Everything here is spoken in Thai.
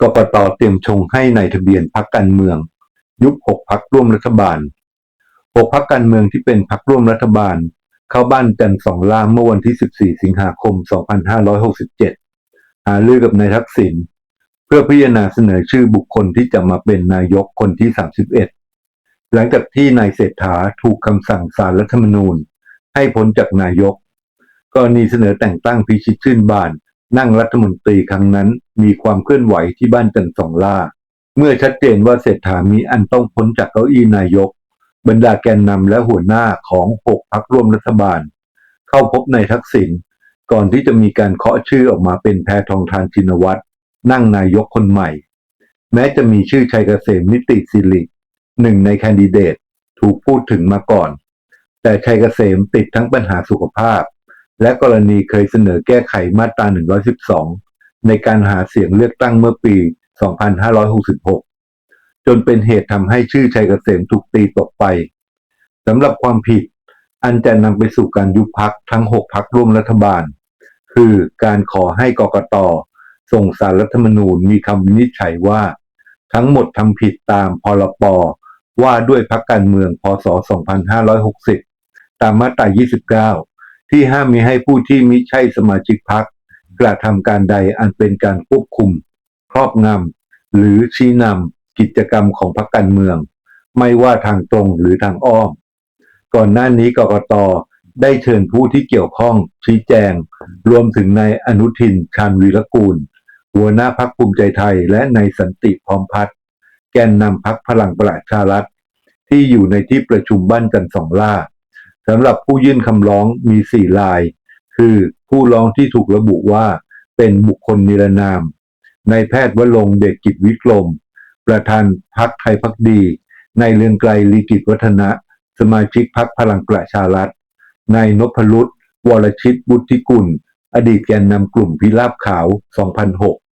กกตเตรียมชงให้ในายทะเบียนพักการเมือง ยุบหกพักร่วมรัฐบาลหกพักการเมืองที่เป็นพักร่วมรัฐบาล เข้าบ้านกันสองล่ามเมื่อวันที่ 14 สิงหาคม 2567 หาลือกับนายทักษิณเพื่อพิจารณาเสนอชื่อบุคคลที่จะมาเป็นนายกคนที่ 31 หลังจากที่นายเศรษฐาถูกคำสั่งศาลรัฐธรรมนูญ ให้พ้นจากนายกกรณีเสนอแต่งตั้งพิชิตชื่นบาน นั่งรัฐมนตรีครั้งนั้นมีความเคลื่อนไหวที่บ้านจันทร์สองล่า เมื่อชัดเจนว่าเศรษฐามีอันต้องพ้นจากเก้าอี้นายก บรรดาแกนนำและหัวหน้าของหกพักร่วมรัฐบาล เข้าพบนายทักษิณก่อนที่จะมีการเคาะชื่อออกมาเป็นแพทองทานชินวัตรนั่งนายกคนใหม่ แม้จะมีชื่อชัยเกษมนิติสิริหนึ่งในแคนดิเดตถูกพูดถึงมาก่อน แต่ชัยเกษมติดทั้งปัญหาสุขภาพ และกรณีเคยเสนอแก้ไขมาตรา 112 ในการหาเสียงเลือกตั้งเมื่อปี 2566 จนเป็นเหตุทำให้ชื่อชัยเกษมถูกตีตกไปสำหรับความผิดอันจะนำไปสู่การยุบพักทั้ง 6 พักร่วมรัฐบาล คือการขอให้กกตส่งสารรัฐธรรมนูญมีคำวินิจฉัยว่า ทั้งหมดทำผิดตามพรปว่าด้วยพักการเมืองพศ 2560 ตามมาตรา 29 ที่ห้ามมีให้ผู้ที่มิใช่สมาชิกพักกระทำการใดอันเป็นการควบคุม ครอบงำหรือชี้นำกิจกรรมของพรรคการเมือง ไม่ว่าทางตรงหรือทางอ้อม ก่อนหน้านี้กกตได้เชิญผู้ที่เกี่ยวข้องชี้แจง รวมถึงนายอนุทินชาญวีรกูล หัวหน้าพักภูมิใจไทยและนายสันติพร้อมพัฒน์แกนนำพักพลังประชารัฐที่อยู่ในที่ประชุมบ้านกันสองล่า สำหรับผู้ยื่นคำร้องมีสี่ราย คือผู้ร้องที่ถูกระบุว่าเป็นบุคคลนิรนามนายแพทย์วรงเดชกิจวิกรม ประธานพักไทยพักดีนายเลืองไกลลีกิจวัฒนะ สมาชิกพักพลังประชารัฐนายนพรุษวรชิตบุตธิกุล อดีตแกนนำกลุ่มพิราบขาว 2006